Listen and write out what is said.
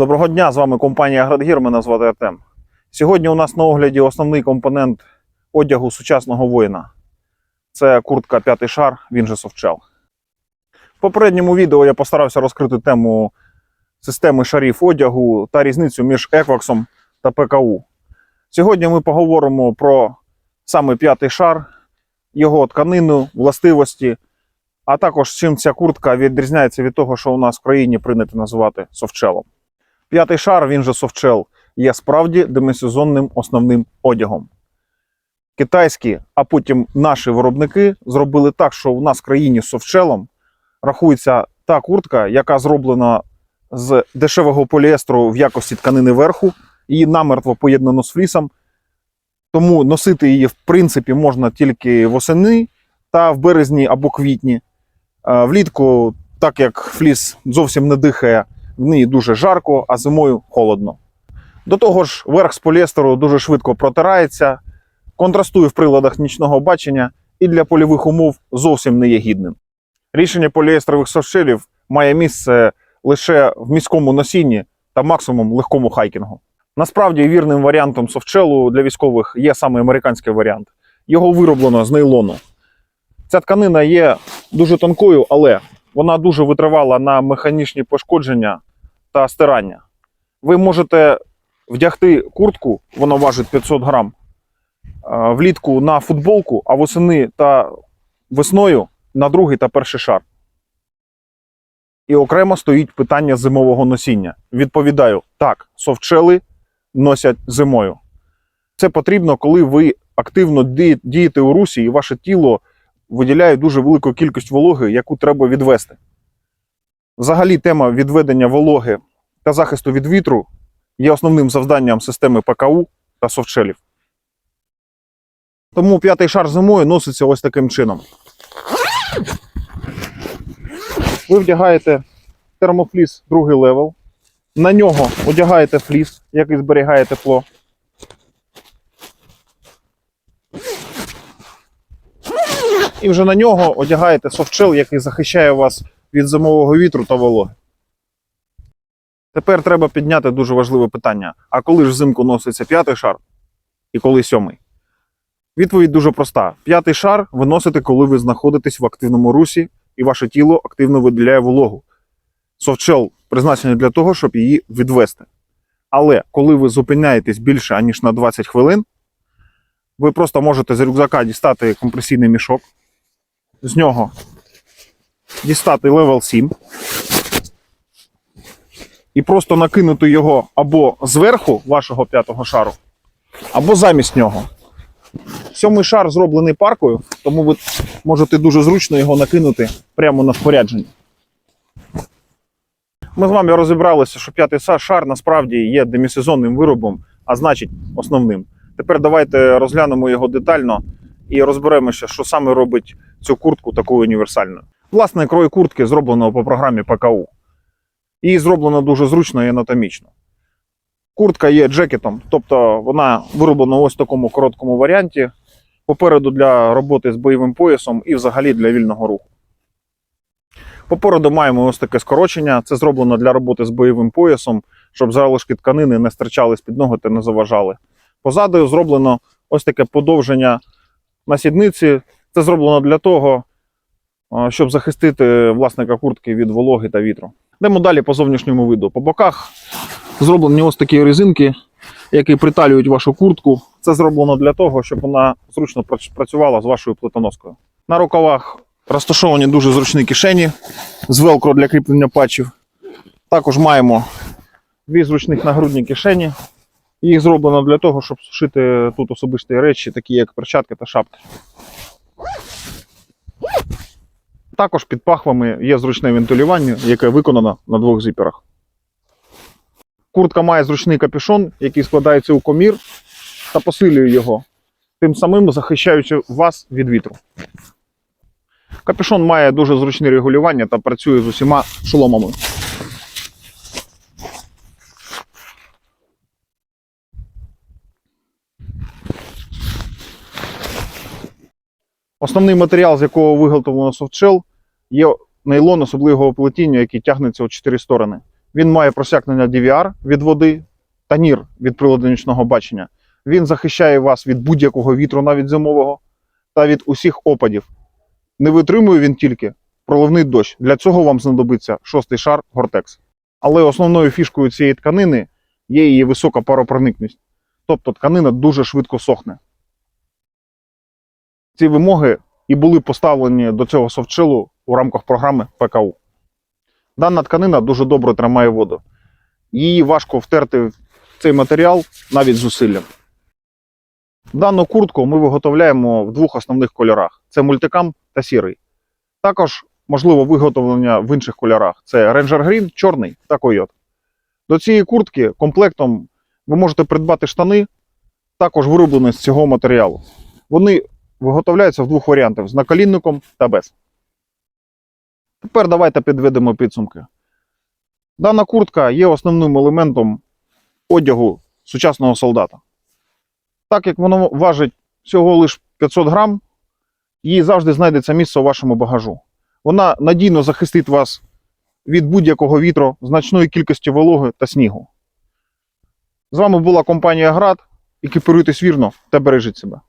Доброго дня, з вами компанія Градгір, мене звати Артем. Сьогодні у нас на огляді основний компонент одягу сучасного воїна. Це куртка п'ятий шар, він же софчел. В попередньому відео я постарався розкрити тему системи шарів одягу та різницю між екваксом та ПКУ. Сьогодні ми поговоримо про саме п'ятий шар, його тканину, властивості, а також чим ця куртка відрізняється від того, що у нас в країні прийнято називати софтшелом. П'ятий шар, він же софтшел, є справді демисезонним основним одягом. Китайські, а потім наші виробники зробили так, що у нас в країні з софтшелом рахується та куртка, яка зроблена з дешевого поліестру в якості тканини верху, її намертво поєднано з флісом. Тому носити її, в принципі, можна тільки восени та в березні або квітні. Е, Влітку, так як фліс зовсім не дихає, в неї дуже жарко, а зимою холодно. До того ж, верх з поліестеру дуже швидко протирається, контрастує в приладах нічного бачення і для польових умов зовсім не є гідним. Рішення поліестрових софтшелів має місце лише в міському носінні та максимум легкому хайкінгу. Насправді вірним варіантом софтшелу для військових є саме американський варіант. Його вироблено з нейлону. Ця тканина є дуже тонкою, але вона дуже витривала на механічні пошкодження та стирання. Ви можете вдягти куртку, вона важить 500 грам, влітку на футболку, а восени та весною на другий та перший шар. І окремо стоїть питання зимового носіння. Відповідаю, так, софтшели носять зимою. Це потрібно, коли ви активно дієте у русі, і ваше тіло виділяє дуже велику кількість вологи, яку треба відвести. Взагалі, тема відведення вологи та захисту від вітру є основним завданням системи ПКУ та софтшелів. Тому п'ятий шар зимою носиться ось таким чином. Ви вдягаєте термофліс другий левел. На нього одягаєте фліс, який зберігає тепло. І вже на нього одягаєте софтшел, який захищає вас від зимового вітру та вологи. Тепер треба підняти дуже важливе питання: а коли ж взимку носиться п'ятий шар і коли сьомий? Відповідь дуже проста: п'ятий шар ви носите, коли ви знаходитесь в активному русі і ваше тіло активно виділяє вологу. Софтшел призначений для того, щоб її відвести. Але коли ви зупиняєтесь більше аніж на 20 хвилин, ви просто можете з рюкзака дістати компресійний мішок, з нього дістати левел 7 і просто накинути його або зверху вашого п'ятого шару, або замість нього. Сьомий шар зроблений паркою, тому ви можете дуже зручно його накинути прямо на спорядження. Ми з вами розібралися, що п'ятий шар насправді є демісезонним виробом, а значить основним. Тепер давайте розглянемо його детально і розберемося, що саме робить цю куртку такою універсальною. Власне, крой куртки зроблено по програмі ПКУ. І зроблено дуже зручно і анатомічно. Куртка є джекетом, тобто вона вироблена ось в такому короткому варіанті. Попереду для роботи з бойовим поясом і взагалі для вільного руху. Попереду маємо ось таке скорочення. Це зроблено для роботи з бойовим поясом, щоб залишки тканини не стирчали з під ноги та не заважали. Позаду зроблено ось таке подовження на сідниці. Це зроблено для того, щоб захистити власника куртки від вологи та вітру. Йдемо далі по зовнішньому виду. По боках зроблені ось такі резинки, які приталюють вашу куртку. Це зроблено для того, щоб вона зручно працювала з вашою плитоноскою. На рукавах розташовані дуже зручні кишені з велкро для кріплення патчів. Також маємо дві зручних нагрудні кишені. Їх зроблено для того, щоб сушити тут особисті речі, такі як перчатки та шапки. Також під пахвами є зручне вентилювання, яке виконано на двох зіперах. Куртка має зручний капюшон, який складається у комір та посилює його, тим самим захищаючи вас від вітру. Капюшон має дуже зручне регулювання та працює з усіма шоломами. Основний матеріал, з якого виготовлено софтшел, є нейлон особливого плетіння, який тягнеться у чотири сторони. Він має просякнення DVR від води та NIR від приладу нічного бачення. Він захищає вас від будь-якого вітру, навіть зимового, та від усіх опадів. Не витримує він тільки проливний дощ. Для цього вам знадобиться шостий шар Гортекс. Але основною фішкою цієї тканини є її висока паропроникність. Тобто тканина дуже швидко сохне. Ці вимоги і були поставлені до цього софтшелу у рамках програми ПКУ. Дана тканина дуже добре тримає воду. Її важко втерти в цей матеріал навіть зусиллям. Дану куртку ми виготовляємо в двох основних кольорах: це мультикам та сірий. Також можливо виготовлення в інших кольорах: це Ranger Green, чорний та койот. До цієї куртки комплектом ви можете придбати штани, також вироблені з цього матеріалу. Вони виготовляються в двох варіантах: з наколінником та без. Тепер давайте підведемо підсумки. Дана куртка є основним елементом одягу сучасного солдата. Так як воно важить всього лише 500 грам, їй завжди знайдеться місце у вашому багажу. Вона надійно захистить вас від будь-якого вітру, значної кількості вологи та снігу. З вами була компанія Град. Екіпіруйтесь вірно та бережіть себе.